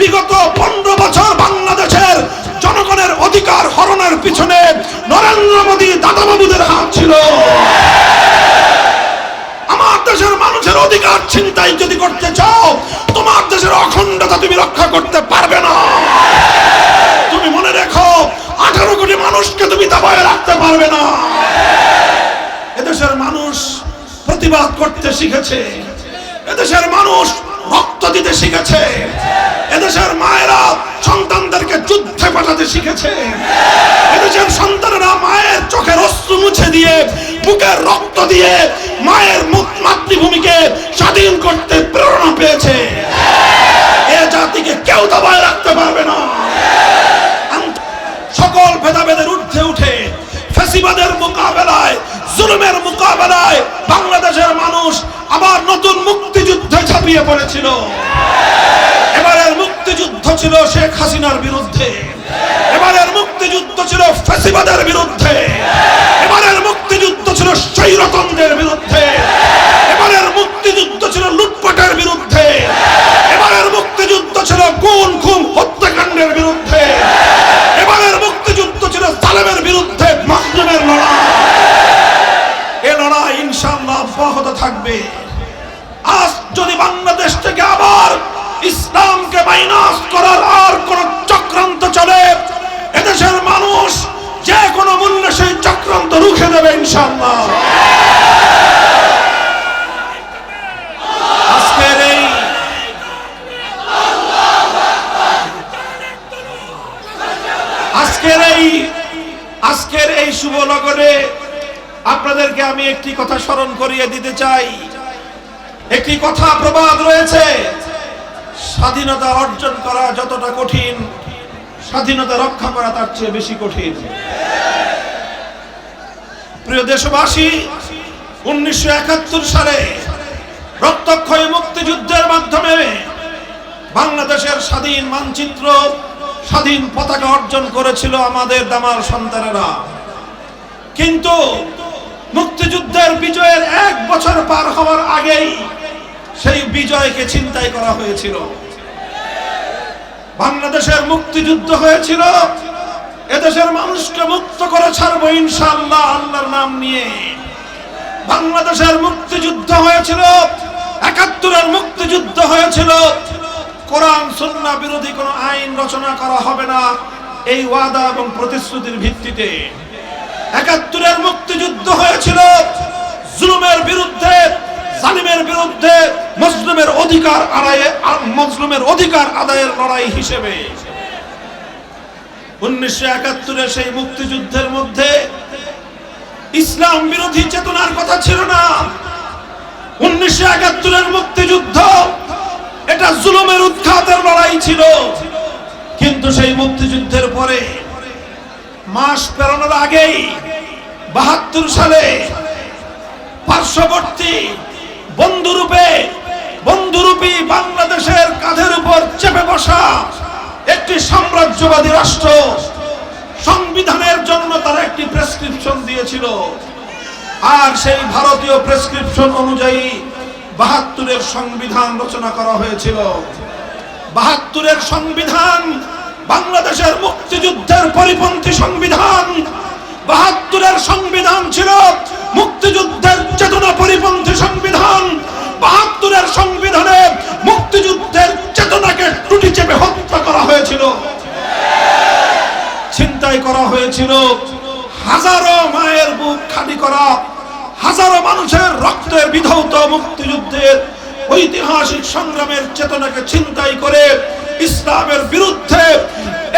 বিগত পনেরো বছর বাংলাদেশের জনগণের অধিকার হরণের পিছনে নরেন্দ্র মোদী দাদা দাদাবাবুদের হাত ছিল। আমার দেশের মানুষের অধিকার চিন্তাই যদি করতে চাও, তোমার দেশের অখণ্ডতা তুমি রক্ষা করতে পারবে না। তুমি মনে রেখো, আঠারো কোটি মানুষকে তুমি দাবায় রাখতে পারবে না। এদেশের মানুষ প্রতিবাদ করতে শিখেছে। এদেশের মানুষ রক্ত দিতে শিখেছে। এদেশের মায়েরা সন্তানদেরকে যুদ্ধে পাঠাতে শিখেছে। এদেশের সন্তানেরা মায়ের চোখের অশ্রু মুছে দিয়ে, বুকের রক্ত দিয়ে মায়ের মুখ- মাতৃভূমিকে স্বাধীন করতে প্রেরণা পেয়েছে। এ জাতিকে কেউ দাবায় রাখতে পারবে না। ঝাঁপিয়ে পড়েছিল। এবারের মুক্তিযুদ্ধ ছিল শেখ হাসিনার বিরুদ্ধে। এবারের মুক্তিযুদ্ধ ছিল ফেসিবাদের বিরুদ্ধে। এবারের মুক্তিযুদ্ধ ছিল স্বৈরতন্ত্রের বিরুদ্ধে। এবারের মুক্তিযুদ্ধ ছিল লুটপাটের বিরুদ্ধে। এবারের মুক্তিযুদ্ধ ছিল গুণ খুন বাংলাদেশ থেকে আবার ইসলামকে মাইনাস করার আর কোন চক্রান্ত চলে। এদেশের মানুষ যে কোনো মূল্যে সেই চক্রান্ত রুখে দেবে এই আজকের এই শুভ নগরে আপনাদেরকে আমি একটি কথা স্মরণ করিয়ে দিতে চাই। একটি কথা প্রবাদ রয়েছে। স্বাধীনতা অর্জন করা যতটা কঠিন, স্বাধীনতা রক্ষা করা তার চেয়ে বেশি কঠিন। প্রিয় দেশবাসী, উনিশশো একাত্তর সালে রক্তক্ষয়ী মুক্তিযুদ্ধের মাধ্যমে বাংলাদেশের স্বাধীন মানচিত্র, স্বাধীন পতাকা অর্জন করেছিল আমাদের দামাল সন্তানেরা। কিন্তু মুক্তিযুদ্ধের বিজয়ের এক বছর পার হওয়ার আগেই সেই বিজয়কে চিন্তাই করা হয়েছিল। বাংলাদেশের মুক্তিযুদ্ধ হয়েছিল। এদেশের মানুষকে মুক্ত করে ছাড়বো ইনশাআল্লাহ আল্লাহর নাম নিয়ে। বাংলাদেশের মুক্তিযুদ্ধ হয়েছিল। একাত্তরের মুক্তিযুদ্ধ হয়েছিল। কোরআন সুন্না বিরোধী কোনো আইন রচনা করা হবে না এই ওয়াদা এবং প্রতিশ্রুতির ভিত্তিতে। একাত্তরের মুক্তিযুদ্ধ হয়েছিল। জুলুমের বিরুদ্ধে জালিমের বিরুদ্ধে মুসলিমের অধিকার আদায়ে মুসলিমের অধিকার আদায়ের লড়াই হিসেবে। উনিশশো একাত্তরের সেই মুক্তিযুদ্ধের মধ্যে ইসলাম বিরোধী চেতনার কথা ছিল না। উনিশশো একাত্তরের মুক্তিযুদ্ধ, এটা জুলুমের উৎখাতের লড়াই ছিল। কিন্তু সেই মুক্তিযুদ্ধের পরে, মাস পেরোনোর আগেই, বাহাত্তর সালে পার্শ্ববর্তী বন্ধুরূপে বন্ধুরূপী বাংলাদেশের কাঁধের উপর চেপে বসা একটি সাম্রাজ্যবাদী রাষ্ট্র, সংবিধানের জন্য তারা একটি প্রেসক্রিপশন দিয়েছিল। আর সেই ভারতীয় প্রেসক্রিপশন অনুযায়ী বাহাত্তরের সংবিধান রচনা করা হয়েছিল। বাহাত্তরের সংবিধান, বাংলাদেশের মুক্তিযুদ্ধের পরিপন্থী সংবিধান। বাহাত্তরের সংবিধান ছিল মুক্তিযুদ্ধের চেতনা পরিপন্থী সংবিধান বাহাত্তরের সংবিধানে মুক্তিযুদ্ধের চেতনাকে টুটি চেপে হত্যা করা হয়েছিল ছিনতাই করা হয়েছিল হাজারো মায়ের বুক খালি করা হাজারো রক্তের বিধৌত মুক্তিযুদ্ধের ঐতিহাসিক সংগ্রামের চেতনাকে ছিনতাই করে ইসলামের বিরুদ্ধে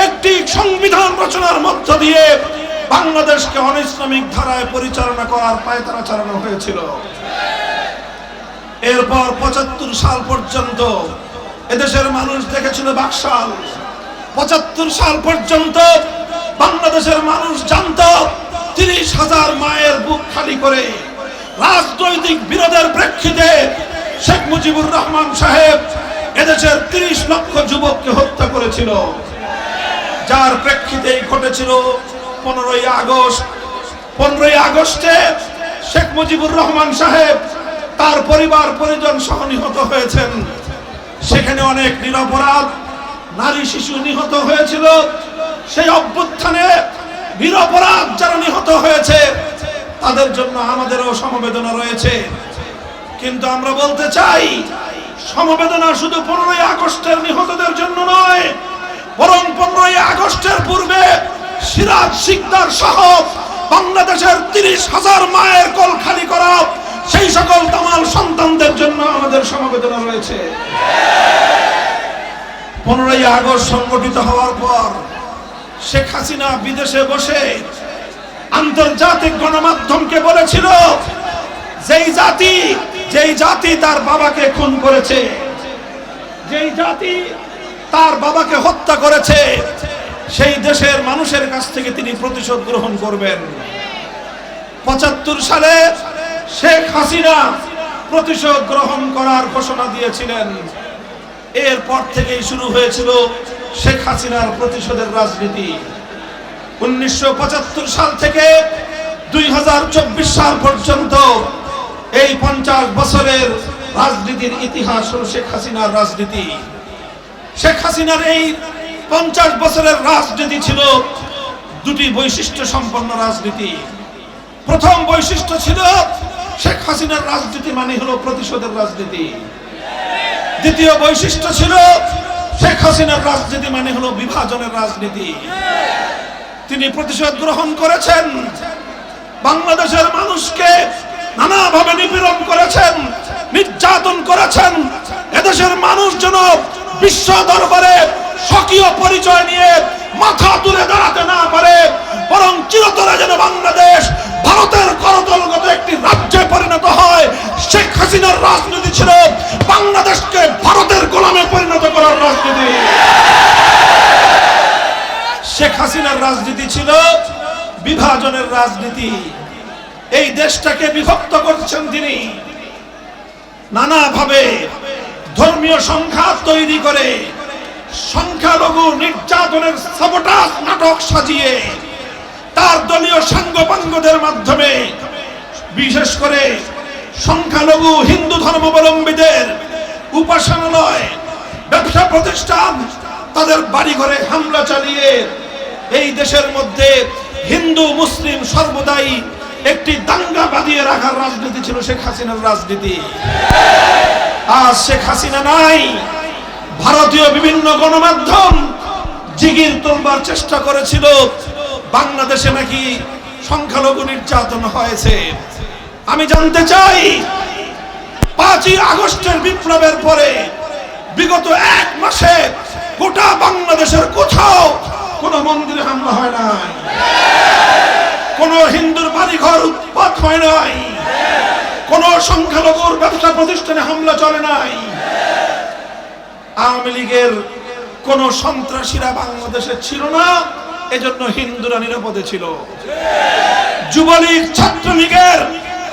একটি সংবিধান রচনার মধ্য দিয়ে বাংলাদেশকে অনিসলামিক ধারায় পরিচালনা করার পায়তারা চালানো হয়েছিল। এরপর পঁচাত্তর সাল পর্যন্ত এদেশের মানুষ দেখেছিল বাকশাল। পঁচাত্তর সাল পর্যন্ত বাংলাদেশের মানুষ জানত তিরিশ হাজার মায়ের বুক খালি করে। রাজনৈতিক বিরোধের প্রেক্ষিতে শেখ মুজিবুর রহমান সাহেব এদেশের তিরিশ লক্ষ যুবককে হত্যা করেছিল। যার প্রেক্ষিতেই ঘটেছিল পনেরোই আগস্ট। পনেরোই আগস্টে শেখ মুজিবুর রহমান সাহেব তার পরিবার পরিজন সহ নিহত হয়েছেন। সেখানে অনেক নিরপরাধ নারী শিশু নিহত হয়েছিল। সেই অভ্যুত্থানে নিরপরাধ যারা নিহত হয়েছে তাদের জন্য আমাদেরও সমবেদনা রয়েছে। কিন্তু আমরা বলতে চাই, সমবেদনা শুধু পনেরোই আগস্টের নিহতদের জন্য নয়, বরং পনেরোই আগস্টের পূর্বে সিরাজ শিকদার সহ বাংলাদেশের তিরিশ হাজার মায়ের কল খালি করা সেই সকল তামাল সন্তানদের জন্য আমাদের সমবেদনা রয়েছে। পনেরোই আগস্ট সংগঠিত হওয়ার পর শেখ হাসিনা বিদেশে বসে আন্তর্জাতিক গণমাধ্যমকে বলেছিল, যেই জাতি যেই জাতি তার বাবাকে খুন করেছে, যেই জাতি তার বাবাকে হত্যা করেছে, সেই দেশের মানুষের কাছ থেকে তিনি প্রতিশোধ গ্রহণ করবেন। পঁচাত্তর সালে শেখ হাসিনা প্রতিশোধ গ্রহণ করার ঘোষণা দিয়েছিলেন। এরপর থেকেই শুরু হয়েছিল শেখ হাসিনার প্রতিশোধের রাজনীতি। উনিশশো পঁচাত্তর সাল থেকে দুই হাজার চব্বিশ সাল পর্যন্ত এই পঞ্চাশ বছরের রাজনীতির ইতিহাস হল শেখ হাসিনার রাজনীতি। শেখ হাসিনার এই পঞ্চাশ বছরের রাজনীতি ছিল দুটি বৈশিষ্ট্য সম্পন্ন রাজনীতি। প্রথম বৈশিষ্ট্য ছিল শেখ হাসিনার রাজনীতি মানে হলো প্রতিশোধের রাজনীতি। দ্বিতীয় বৈশিষ্ট্য ছিল শেখ হাসিনার রাজনীতি মানে হলো বিভাজনের রাজনীতি। তিনি প্রতিশোধ গ্রহণ করেছেন। বাংলাদেশের মানুষকে নানাভাবে নিপীড়ন করেছেন, নির্যাতন করেছেন। এদেশের মানুষ যেন বিশ্ব দরবারে স্বকীয় পরিচয় নিয়ে মাথা তুলে দাঁড়াতে না পারে, বরং চিরতরে যেন বাংলাদেশ ভারতের করতলগত একটি রাজ্যে পরিণত হয়। শেখ হাসিনার রাজনীতি ছিল বাংলাদেশকে ভারতের গোলামে পরিণত করার রাজনীতি। শেখ হাসিনার রাজনীতি ছিল বিভাজনের রাজনীতি। এই দেশটাকে বিভক্ত করছেন তিনি। নানাভাবে ধর্মীয় সংঘাত তৈরি করে সংখ্যালঘু নির্যাতনের সাবোটাস নাটক সাজিয়ে তার দলীয় সাঙ্গপাঙ্গদের মাধ্যমে বিশেষ করে সংখ্যালঘু হিন্দু ধর্মাবলম্বীদের উপাসনালয়, ব্যবসা প্রতিষ্ঠান তাদের বাড়িঘরে হামলা চালিয়ে এই দেশের মধ্যে হিন্দু, মুসলিম সর্বদাই একটি দাঙ্গা বাঁধিয়ে রাখার রাজনীতি ছিল শেখ হাসিনার রাজনীতি। আজ শেখ হাসিনা নাই, ভারতীয় বিভিন্ন গণমাধ্যম জিগির তোলবার চেষ্টা করেছিল। বাংলাদেশে নাকি সংখ্যালঘু নির্যাতন হয়েছে। আমি জানতে চাই, পাঁচই আগস্টের বিপ্লবের পরে বিগত এক মাসে গোটা বাংলাদেশের কোথাও কোনো মন্দিরে হামলা হয় নাই। কোন হিন্দুর বাড়িঘর উৎপাত হয় নাই। কোন সংখ্যালঘুর ব্যবসা প্রতিষ্ঠানে হামলা চলে নাই। আওয়ামী লীগের কোন সন্ত্রাসীরা বাংলাদেশে ছিল না, এজন্য হিন্দুরা নিরাপদে ছিল। যুবলীগ, ছাত্রলীগের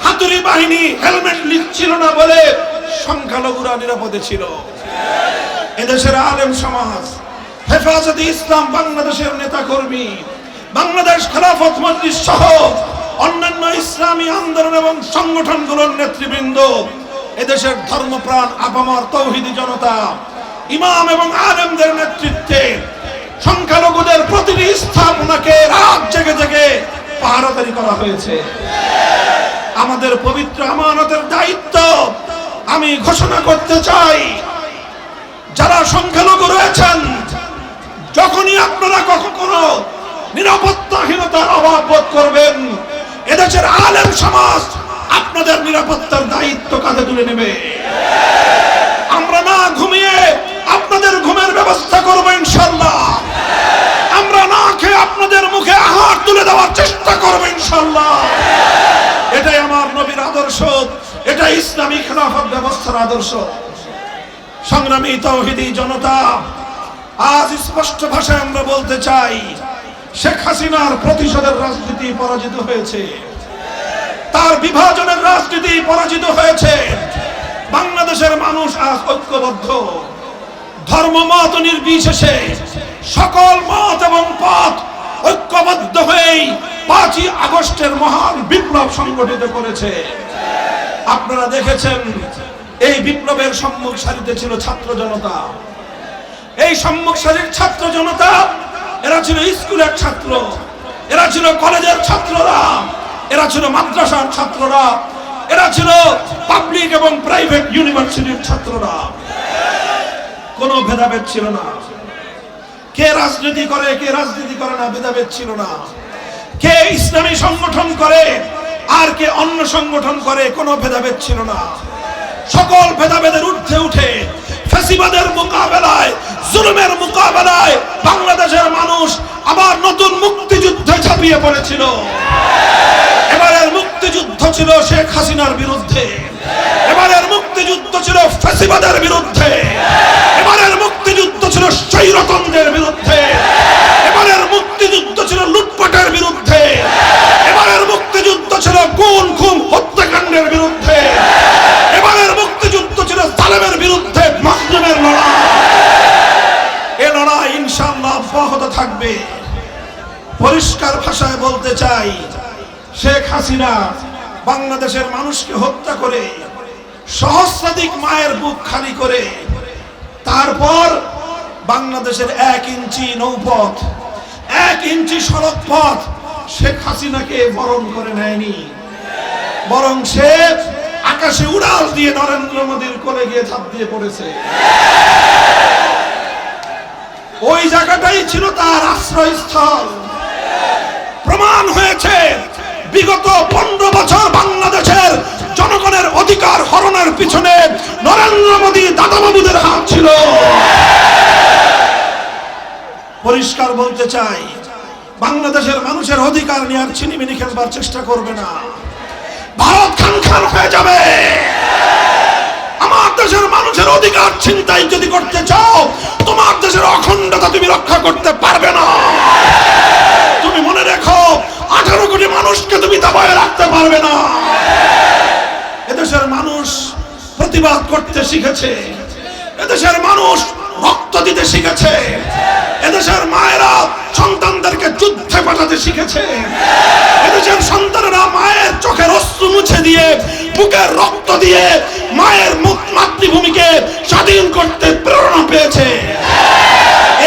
হাতুড়ি বাহিনী হেলমেট লিখছিল না বলে সংখ্যালঘুরা নিরাপদে ছিল। এদেশের আলেম সমাজ, হেফাজতে ইসলাম, বাংলাদেশের নেতা কর্মী বাংলাদেশ খেলাফত মজলিস সহ অন্যান্য ইসলামী আন্দোলন এবং সংগঠনগুলোর নেতৃবৃন্দ, এদেশের ধর্মপ্রাণ আপামর তৌহিদি জনতা, ইমাম এবং আলেমদের নেতৃত্বে সংখ্যালঘুদের প্রতিটি স্থাপনাকে রাত জেগে জেগে পাহারাদারি করা হয়েছে। আমাদের পবিত্র আমানতের দায়িত্ব, আমি ঘোষণা করতে চাই যারা সংখ্যালঘু রয়েছেন, যখনই আপনারা কখনো নিরাপত্তাহীনতার অভাব বোধ করবেন, এদেশের আলেম সমাজ আপনাদের নিরাপত্তার দায়িত্ব কাঁধে তুলে নেবে। আমরা না ঘুমিয়ে আপনাদের ঘুমের ব্যবস্থা করব ইনশাল্লাহ। আমরা না খেয়ে আপনাদের মুখে আহার তুলে দেওয়ার চেষ্টা করব ইনশাল্লাহ। এটাই আমার নবীর আদর্শ এটা ইসলামী খেলাফত ব্যবস্থার আদর্শ। সংগ্রামী তৌহিদি জনতা, আজ স্পষ্ট ভাষায় আমরা বলতে চাই, শেখ হাসিনার প্রতিশোধের রাজনীতি পরাজিত হয়েছে। তার বিভাজনের রাজনীতি পরাজিত হয়েছে। বাংলাদেশের মানুষ আজ ঐক্যবদ্ধ। ধর্ম মত নির্বিশেষে সকল মত এবং পথ ঐক্যবদ্ধ হয়েই পাঁচই আগস্টের মহান বিপ্লব সংগঠিত করেছে। আপনারা দেখেছেন এই বিপ্লবের সম্মুখ সারিতে ছিল ছাত্র জনতা। এই সম্মুখ সারির ছাত্র জনতা, এরা ছিল স্কুলের ছাত্র, এরা ছিল কলেজের ছাত্ররা, এরা ছিল মাদ্রাসার ছাত্ররা, এরা ছিল পাবলিক এবং প্রাইভেট ইউনিভার্সিটির ছাত্ররা। কোনো ভেদাভেদ ছিল না। কে রাজনীতি করে, কে রাজনীতি করে না, ভেদাভেদ ছিল না। কে ইসলামী সংগঠন করে আর কে অন্য সংগঠন করে, কোনো ভেদাভেদ ছিল না। সকল ভেদাভেদের ঊর্ধ্বে উঠে ফ্যাসিবাদের মোকাবেলায়, জুলুমের মোকাবেলায় বাংলাদেশের মানুষ আবার নতুন মুক্তিযুদ্ধে ঝাঁপিয়ে পড়েছিল। এবারের মুক্তিযুদ্ধ ছিল শেখ হাসিনার বিরুদ্ধে। এবারের মুক্তিযুদ্ধ ছিল ফ্যাসিবাদের বিরুদ্ধে। এবারের মুক্তিযুদ্ধ ছিল স্বৈরতন্ত্রের বিরুদ্ধে। এবারের মুক্তিযুদ্ধ ছিল লুটপাটের বিরুদ্ধে। এবারের মুক্তিযুদ্ধ ছিল কোন খুন হত্যাকাণ্ডের বিরুদ্ধে। বিরুদ্ধে মাসলুমের লড়াই। এ লড়াই ইনশাল্লাহ অব্যাহত থাকবে। পরিষ্কার ভাষায় বলতে চাই, শেখ হাসিনা বাংলাদেশের মানুষকে হত্যা করে, সহস্রাধিক মায়ের বুক খালি করে, তারপর বাংলাদেশের এক ইঞ্চি নৌপথ, এক ইঞ্চি সড়ক পথ শেখ হাসিনাকে বরণ করে নেয়নি। বরং সে আকাশে উড়াল দিয়ে নরেন্দ্র মোদীর কোলে গিয়ে ঝাঁপ দিয়ে পড়েছে। ওই জায়গাটাই ছিল তার আশ্রয়স্থল। প্রমাণ হয়েছে, বিগত পনেরো বছর বাংলাদেশের জনগণের অধিকার হরণের পিছনে নরেন্দ্র মোদী দাদা দাদাবাবুদের হাত ছিল। পরিষ্কার বলতে চাই, বাংলাদেশের মানুষের অধিকার নেওয়ার ছিনিমিনি খেলবার চেষ্টা করবে না। ভারত খান খান হয়ে যাবে। আমার দেশের মানুষের অধিকার চিন্তাই যদি করতে চাও, তোমার দেশের অখণ্ডতা তুমি রক্ষা করতে পারবে না। তুমি মনে রেখো, আঠারো কোটি মানুষকে তুমি দাবায় রাখতে পারবে না। এদেশের মানুষ প্রতিবাদ করতে শিখেছে। এদেশের মানুষ রক্ত দিতে শিখেছে। এদেশের মায়েরা সন্তানদেরকে যুদ্ধে পাঠাতে শিখেছে। এদেশের সন্তানেরা মায়ের চোখের অশ্রু মুছে দিয়ে, বুকের রক্ত দিয়ে মায়ের মাতৃভূমিকে স্বাধীন করতে প্রেরণা পেয়েছে।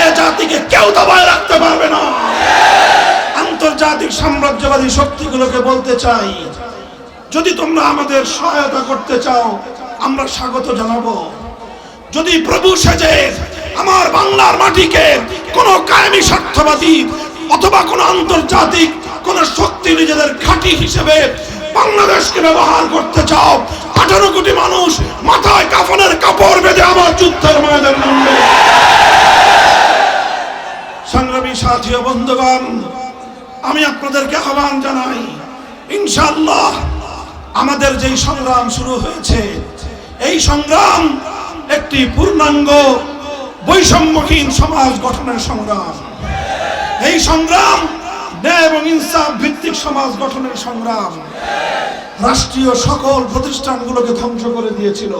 এ জাতিকে কেউ দাবায় রাখতে পারবে না। আন্তর্জাতিক সাম্রাজ্যবাদী শক্তিগুলোকে বলতে চাই, যদি তোমরা আমাদের সহায়তা করতে চাও, আমরা স্বাগত জানাব। যদি প্রভু সেজে আমার বাংলার মাটিকে কোন কায়েমি স্বার্থবাদী অথবা কোন আন্তর্জাতিক কোন শক্তি নিজেদের ঘাঁটি হিসেবে বাংলাদেশকে ব্যবহার করতে চাও, আঠারো কোটি মানুষ মাথায় কাফনের কাপড় বেঁধে আমার যুদ্ধের ময়দান নামবে। সংগ্রামী সাথী বন্ধুগণ, আমি আপনাদেরকে আহ্বান জানাই, ইনশাআল্লাহ আমাদের যেই সংগ্রাম শুরু হয়েছে, এই সংগ্রাম একটি পূর্ণাঙ্গ বৈষম্যহীন সমাজ গঠনের সংগ্রাম। এই সংগ্রাম ন্যায় এবং ইনসাফ ভিত্তিক সমাজ গঠনের সংগ্রাম। রাষ্ট্রীয় সকল প্রতিষ্ঠানগুলোকে ধ্বংস করে দিয়েছিল।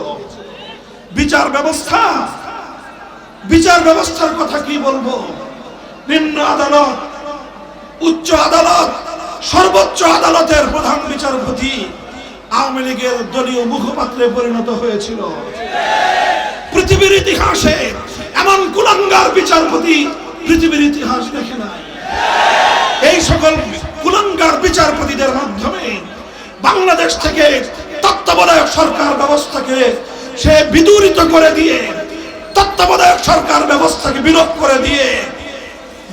বিচার ব্যবস্থা, বিচার ব্যবস্থার কথা কি বলব? নিম্ন আদালত, উচ্চ আদালত, সর্বোচ্চ আদালতের প্রধান বিচারপতি আওয়ামী লীগের দলীয় মুখপাত্রে পরিণত হয়েছিল। পৃথিবীর ইতিহাসে এমন কুলাঙ্গার বিচারপতি পৃথিবীর ইতিহাস দেখে নাই। এই সকল কুলাঙ্গার বিচারপতিদের মাধ্যমে বাংলাদেশ থেকে তত্ত্বাবধায়ক সরকার ব্যবস্থাকে সে বিদূরিত করে দিয়ে, তত্ত্বাবধায়ক সরকার ব্যবস্থাকে বিলোপ করে দিয়ে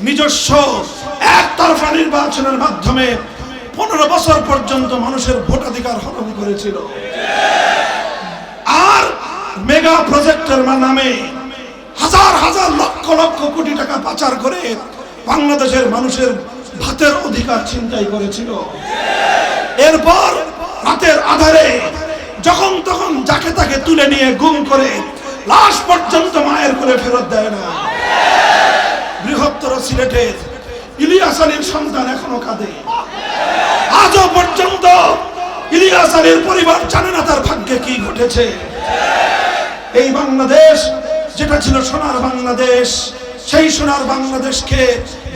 নিজস্ব একতরফা নির্বাচনের মাধ্যমে পনেরো বছর পর্যন্ত মানুষের ভোটাধিকার হরণ করেছিল। আর মেগা প্রজেক্টের নামে হাজার হাজার লক্ষ লক্ষ কোটি টাকা পাচার করে বাংলাদেশের মানুষের ভাতের অধিকার ছিনতাই করেছিল। এরপর রাতের আধারে যখন তখন যাকে তাকে তুলে নিয়ে গুম করে লাশ পর্যন্ত মায়ের করে ফেরত দেয় না। বৃহত্তর সিলেটের ইলিয়াস সন্তান এখনও কাঁদে। আজও পর্যন্ত ইলিয়াস পরিবার জানে না তার ভাগ্যে কি ঘটেছে। এই বাংলাদেশ, যেটা ছিল সোনার বাংলাদেশ, সেই সোনার বাংলাদেশকে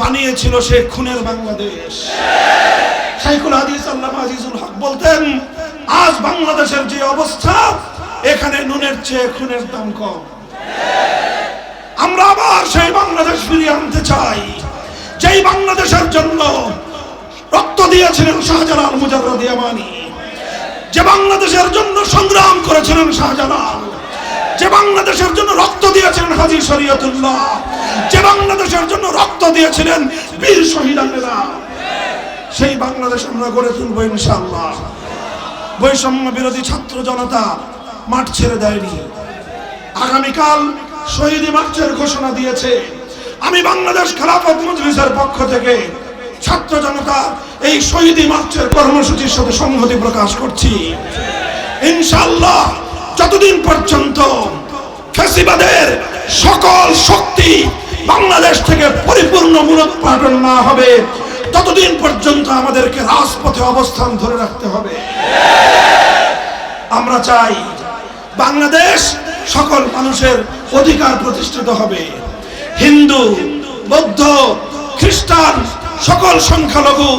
বানিয়েছিল সে খুনের বাংলাদেশ। শাইখুল হাদিস আল্লামা আজিজুল হক বলতেন, আজ বাংলাদেশের যে অবস্থা, এখানে নুনের চেয়ে খুনের দাম কম। আমরা আবার সেই বাংলাদেশ ফিরিয়ে আনতে চাই। যেই বাংলাদেশের জন্য রক্ত দিয়েছিলেন শাহজালাল মুজাররদ ইয়ামানি, যে বাংলাদেশের জন্য সংগ্রাম করেছিলেন শাহজালাল, যে বাংলাদেশের জন্য রক্ত দিয়েছিলেন হাজি শরীয়তুল্লাহ, যে বাংলাদেশের জন্য রক্ত দিয়েছিলেন বীর শহীদানেরা, সেই বাংলাদেশ আমরা গড়ে তুলবো ইনশাআল্লাহ। বৈষম্য বিরোধী ছাত্র জনতা মাঠ ছেড়ে দেয়নি। আগামীকাল শহীদ মার্চের ঘোষণা দিয়েছে। আমি বাংলাদেশ খেলাফত মজলিসের পক্ষ থেকে ছাত্র জনতা এই শহীদ মার্চের কর্মসূচির সাথে সংহতি প্রকাশ করছি। ইনশাল্লাহ যতদিন পর্যন্ত ফ্যাসিবাদের সকল শক্তি বাংলাদেশ থেকে পরিপূর্ণ মূলোৎপাটন না হবে, ততদিন পর্যন্ত আমাদেরকে রাজপথে অবস্থান ধরে রাখতে হবে। আমরা চাই বাংলাদেশ সকল মানুষের অধিকার প্রতিষ্ঠিত হবে। হিন্দু, বৌদ্ধ, খ্রিস্টান, সকল সংখ্যালঘু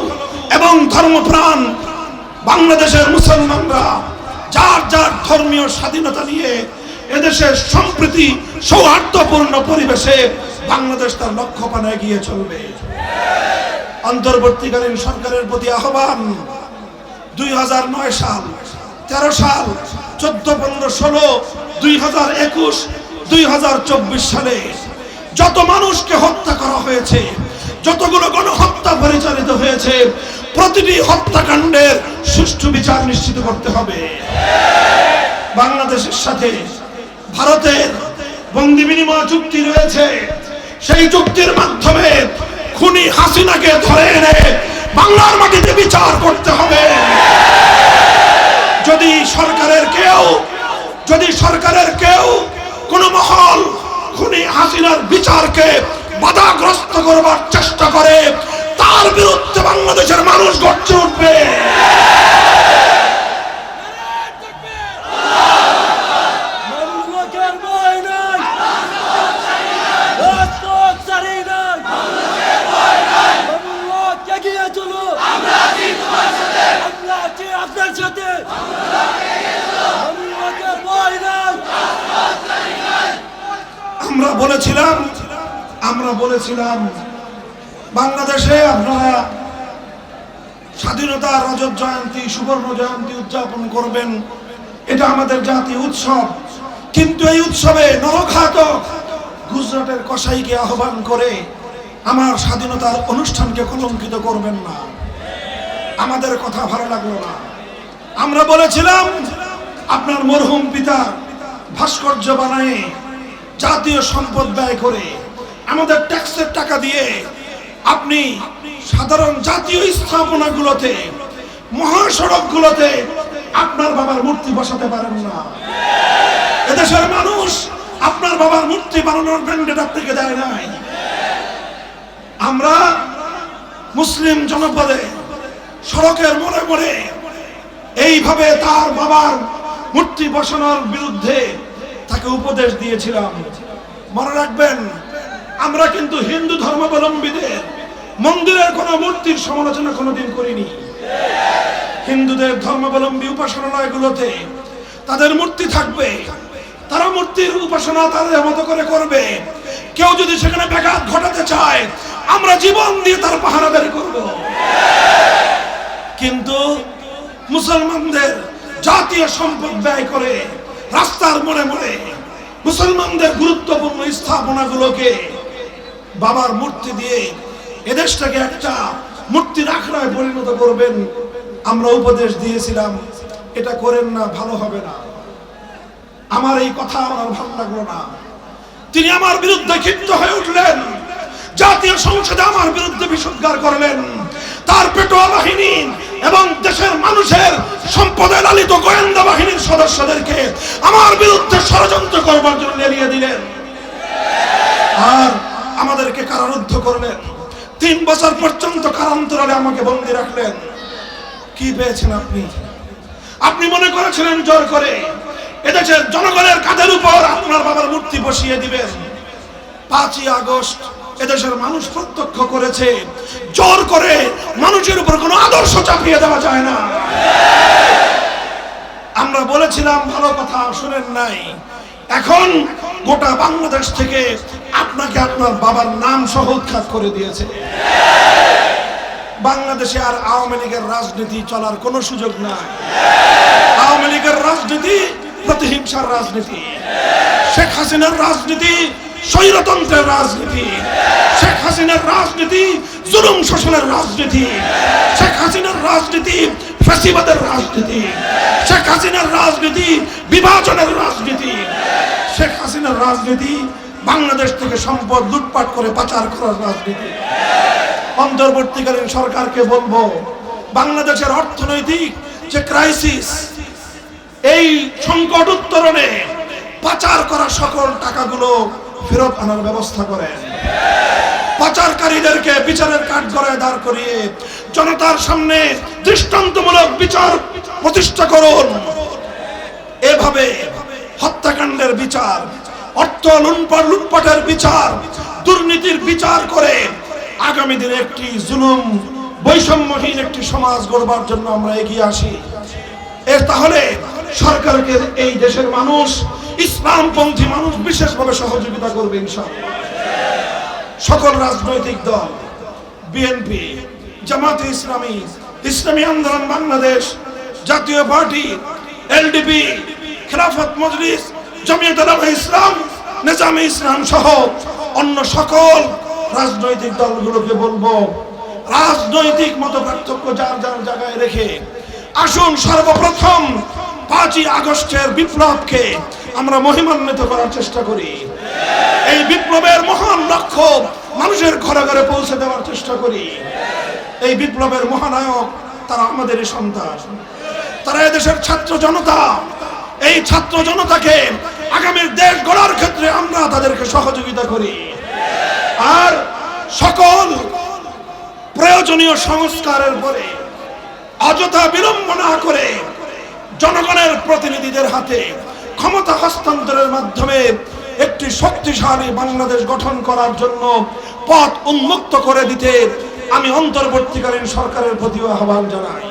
এবং ধর্মপ্রাণ বাংলাদেশের মুসলমানরা যার যার ধর্মীয় স্বাধীনতা নিয়ে এদেশের সম্প্রীতি সৌহার্দ্যপূর্ণ পরিবেশে বাংলাদেশ তার লক্ষ্য পানে এগিয়ে চলবে। অন্তর্বর্তীকালীন সরকারের প্রতি আহ্বান, দুই হাজার নয় সাল, তেরো সাল, চোদ্দ, পনেরো, ষোলো, দুই হাজার একুশ, দুই হাজার চব্বিশ সালে যত মানুষকে হত্যা করা হয়েছে, যতগুলো গণহত্যা পরিচালিত হয়েছে, প্রতিটি হত্যাকাণ্ডের সুষ্ঠু বিচার নিশ্চিত করতে হবে। বাংলাদেশের সাথে ভারতের বন্দি বিনিময় চুক্তি রয়েছে। সেই চুক্তির মাধ্যমে খুনি হাসিনাকে ধরে এনে বাংলার মাটিতে বিচার করতে হবে। যদি সরকারের কেউ, যদি সরকারের কেউ কোন মহল খুনি হাসিনার বিচারকে বাধাগ্রস্ত করবার চেষ্টা করে তার বিরুদ্ধে বাংলাদেশের মানুষ গড়ছে উঠবে মানুষের ভয় নাই রাজপথ ছাড়ি নাই মানুষ এগিয়ে চলো আমরা আছি আপনার সাথে মানুষের ভয় নাই আমরা বলেছিলাম, আমরা বলেছিলাম, বাংলাদেশে আপনারা স্বাধীনতা রজত জয়ন্তী, সুবর্ণ জয়ন্তী উদযাপন করবেন। এটা আমাদের জাতীয় উৎসব। কিন্তু এই উৎসবে নরঘাতক গুজরাটের কসাইকে আহ্বান করে আমার স্বাধীনতার অনুষ্ঠানকে কলঙ্কিত করবেন না। আমাদের কথা ভালো লাগল না। আমরা বলেছিলাম, আপনার মরহুম পিতা ভাস্কর্য বানায় জাতীয় সম্পদ ব্যয় করে আমাদের ট্যাক্সের টাকা দিয়ে আপনি সাধারণ জাতীয় স্থাপনাগুলোতে, মহাসড়কগুলোতে আপনার বাবার মূর্তি বসাতে পারেন না। এদেশের মানুষ আপনার বাবার মূর্তি বানানোর ব্যান্ডেড আপনাকে দেয় নাই। আমরা মুসলিম জনপদে সড়কের মোড়ে মোড়ে এইভাবে তার বাবার মূর্তি বসানোর বিরুদ্ধে তাকে উপদেশ দিয়েছিলাম। মনে রাখবেন, আমরা কিন্তু হিন্দু ধর্মাবলম্বীদের মন্দিরের কোনো মূর্তির সমালোচনা কোনোদিন করিনি। হিন্দুদের ধর্মাবলম্বী উপাসনালয়গুলোতে তাদের মূর্তি থাকবে, তারা মূর্তির উপাসনা তাদের মতো করে করবে। কেউ যদি সেখানে ব্যাঘাত ঘটাতে চায়, আমরা জীবন দিয়ে তার পাহারাদারি করব। কিন্তু মুসলমানদের জাতীয় সম্পদ ব্যয় করে রাস্তার মোড়ে মোড়ে মুসলমানদের গুরুত্বপূর্ণ স্থাপনাগুলোকে বাবার মূর্তি দিয়ে এদেশটাকে একটা মূর্তির আখড়ায় পরিণত করবেন, আমরা উপদেশ দিয়েছিলাম, এটা করেন না, ভালো হবে না। আমার এই কথা আমার ভালো লাগল না। তিনি আমার বিরুদ্ধে ক্ষিপ্ত হয়ে উঠলেন, জাতীয় সংসদে আমার বিরুদ্ধে বিশুদ্ধার করলেন। তার পেটোয়া বাহিনী এবং দেশের মানুষের সম্পদে লালিত গোয়েন্দা বাহিনীর সদস্যদেরকে আমার বিরুদ্ধে ষড়যন্ত্র করবার জন্য এড়িয়ে দিলেন। আর আমাদেরকে কারারুদ্ধ করলেন। তিন বছর পর্যন্ত কারান্তরালে আমাকে বন্দি রাখলেন। কি পেয়েছেন আপনি? আপনি মনে করেছিলেন জোর করে এদেশের জনগণের কাঁধের উপর আপনার বাবার মূর্তি বসিয়ে দিবেন। পাঁচই আগস্ট এদেশের মানুষ প্রত্যক্ষ করেছে। জোর করে মানুষের উপর কোনো আদর্শ চাপিয়ে দেওয়া যায় না। আমরা বলেছিলাম, ভালো কথা শুনেন নাই। এখন গোটা বাংলাদেশ থেকে আপনাকে আপনার বাবার নাম সহ উৎখাত করে দিয়েছে। বাংলাদেশে আর আওয়ামী লীগের রাজনীতি চলার কোনো সুযোগ নাই। আওয়ামী লীগের রাজনীতি প্রতিহিংসার রাজনীতি। শেখ হাসিনার রাজনীতি স্বৈরতন্ত্রের রাজনীতি। শেখ হাসিনার রাজনীতি, জুলুম শোষণের রাজনীতি। শেখ হাসিনার রাজনীতি, ফ্যাসিবাদের রাজনীতি। শেখ হাসিনার রাজনীতি, বিভাজনের রাজনীতি। শেখ হাসিনার রাজনীতি, বাংলাদেশ থেকে সম্পদ লুটপাট করে পাচার করার রাজনীতি। অন্তর্বর্তীকালীন সরকারকে বলব, বাংলাদেশের অর্থনৈতিক যে ক্রাইসিস এই সংকট উত্তরণে পাচার করা সকল টাকাগুলো ফেরত আনার ব্যবস্থা করেন পাচারকারীদেরকে বিচারের কাঠগড়ায় দাঁড় করিয়ে জনতার সামনে দৃষ্টান্তমূলক বিচার প্রতিষ্ঠা করুন। এভাবে হত্যাকাণ্ডের বিচার, অর্থ লুণ্ঠন লুটপাটের বিচার, দুর্নীতির বিচার করে আগামী দিনে একটি জুলুম, বৈষম্যহীন একটি সমাজ গড়বার জন্য আমরা এগিয়ে আসি। তাহলে সরকারকে এই দেশের মানুষ, ইসলামপন্থী মানুষ বিশেষভাবে সহযোগিতা করবে ইনশাআল্লাহ। সকল রাজনৈতিক দল, বিএনপি, জামাতে ইসলামী ইসলামী আন্দোলন বাংলাদেশ, জাতীয় পার্টি, এলডিপি, খেলাফত মজলিস, জমিয়ত ইসলাম, নিজামে ইসলাম সহ অন্য সকল রাজনৈতিক দলগুলোকে বলব, রাজনৈতিক মত পার্থক্য যার যার জায়গায় রেখে আসুন সর্বপ্রথম পাঁচই আগস্টের বিপ্লবকে আমরা মহিমান্বিত করার চেষ্টা করি। এই বিপ্লবের মহান লক্ষ্য মানুষের ঘরে ঘরে পৌঁছে দেওয়ার চেষ্টা করি। এই বিপ্লবের মহানায়ক তারা আমাদেরই সন্তান। তারা এদেশের ছাত্র জনতা, এই ছাত্র জনতাকে আগামীর দেশ গড়ার ক্ষেত্রে আমরা তাদেরকে সহযোগিতা করি। আর সকল প্রয়োজনীয় সংস্কারের পরে অযথা বিলম্ব না করে জনগণের প্রতিনিধিদের হাতে ক্ষমতা হস্তান্তরের মাধ্যমে একটি শক্তিশালী বাংলাদেশ গঠন করার জন্য পথ উন্মুক্ত করে দিতে আমি অন্তর্বর্তীকালীন সরকারের প্রতিও আহ্বান জানাই।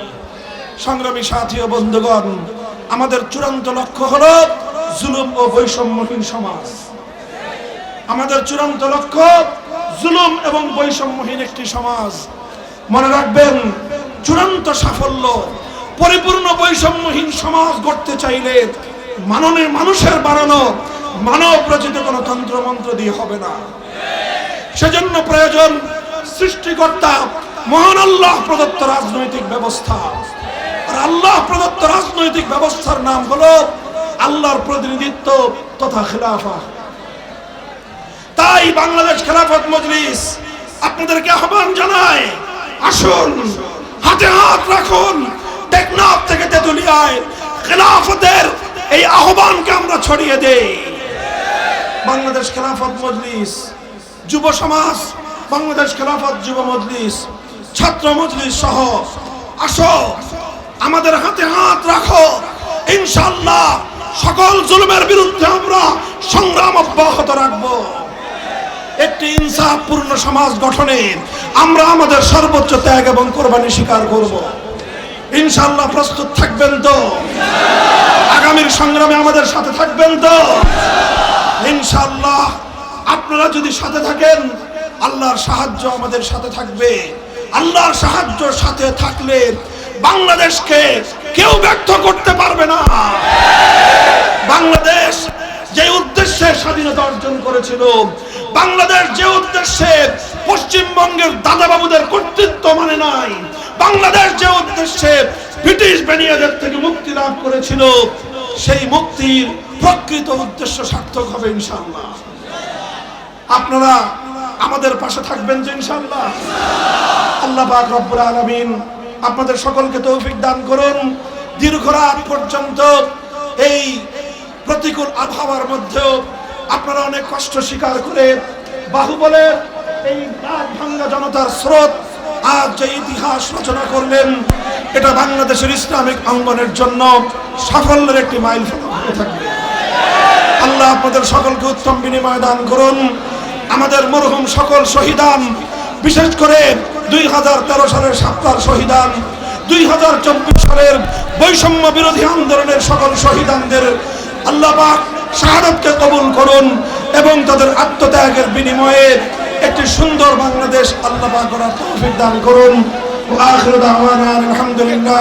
সংগ্রামী সাথী ও বন্ধুগণ, আমাদের চূড়ান্ত লক্ষ্য হলো জুলুম ও বৈষম্যহীন সমাজ। আমাদের চূড়ান্ত লক্ষ্য জুলুম এবং বৈষম্যহীন একটি সমাজ। মনে রাখবেন চূড়ান্ত সাফল্য, পরিপূর্ণ বৈষম্যহীন সমাজ গড়তে চাইলে মাননের মানুষের বানানো মানব রচিত কোনো তন্ত্রমন্ত্র দিয়ে হবে না। সেজন্য প্রয়োজন সৃষ্টিকর্তা, মহান আল্লাহ প্রদত্ত রাজনৈতিক ব্যবস্থা। আর আল্লাহ প্রদত্ত রাজনৈতিক ব্যবস্থার নাম হলো আল্লাহর প্রতিনিধিত্ব তথা খিলাফা। তাই বাংলাদেশ খেলাফত মজলিস আপনাদেরকে আহ্বান জানায়, আসুন হাতে হাত রাখুন। টেকনাফ থেকে তেতুলিয়ায় খেলাফতের এই আহ্বানকে আমরা ছড়িয়ে দেই। বাংলাদেশ খেলাফত মজলিস, যুব সমাজ, বাংলাদেশ খেলাফত যুব মজলিস, ছাত্র মজলিস সহ আসো, আমাদের হাতে হাত রাখো। ইনশাল্লাহ সকল জুলুমের বিরুদ্ধে আমরা সংগ্রাম অব্যাহত রাখব। একটি ইনসাফপূর্ণ সমাজ গঠনে আমরা আমাদের সর্বোচ্চ ত্যাগ এবং কোরবানি স্বীকার করব। ইনশাল্লাহ প্রস্তুত থাকবেন তো? আগামীর সংগ্রামে আমাদের সাথে থাকবেন তো? ইনশাল্লাহ আপনারা যদি সাথে থাকেন, আল্লাহর সাহায্য আমাদের সাথে থাকবে। আল্লাহর সাহায্য সাথে থাকলে বাংলাদেশকে কেউ ব্যর্থ করতে পারবে না। বাংলাদেশ যে উদ্দেশ্যে স্বাধীনতা অর্জন করেছিল বাংলাদেশ যে উদ্দেশ্যে পশ্চিমবঙ্গের দাদাবাবুদের কর্তৃত্ব মানে নাই, বাংলাদেশ যে উদ্দেশ্যে ব্রিটিশ বেনিয়াদের থেকে মুক্তি লাভ করেছিল, সেই মুক্তির প্রকৃত উদ্দেশ্য সার্থক হবে ইনশাআল্লাহ। আপনারা আমাদের পাশে থাকবেন যে ইনশাআল্লাহ। আল্লাহ পাক রব্বুল আলামিন আপনাদের সকলকে তৌফিক দান করুন। দীর্ঘ রাত পর্যন্ত এই প্রতিকূল আবহাওয়ার মধ্যেও আপনারা অনেক কষ্ট স্বীকার করে বাহুবলের এই রাত ভাঙ্গা জনতার স্রোত আজ যে ইতিহাস রচনা করলেন, এটা বাংলাদেশের ইসলামিক অঙ্গনের জন্য সাফল্যের একটি মাইল আল্লাহ আপনাদের সকলকে উত্তম বিনিময় দান করুন। আমাদের মরহুম সকল শহীদান, বিশেষ করে দুই হাজার তেরো সালের সাপ্তার শহীদান, দুই হাজার চব্বিশ সালের বৈষম্য বিরোধী আন্দোলনের সকল শহীদানদের আল্লাহ পাক শাহাদতকে কবুল করুন এবং তাদের আত্মত্যাগের বিনিময়ে একটি সুন্দর বাংলাদেশ আল্লাহ করার তৌফিক দান করুন। আলহামদুলিল্লাহ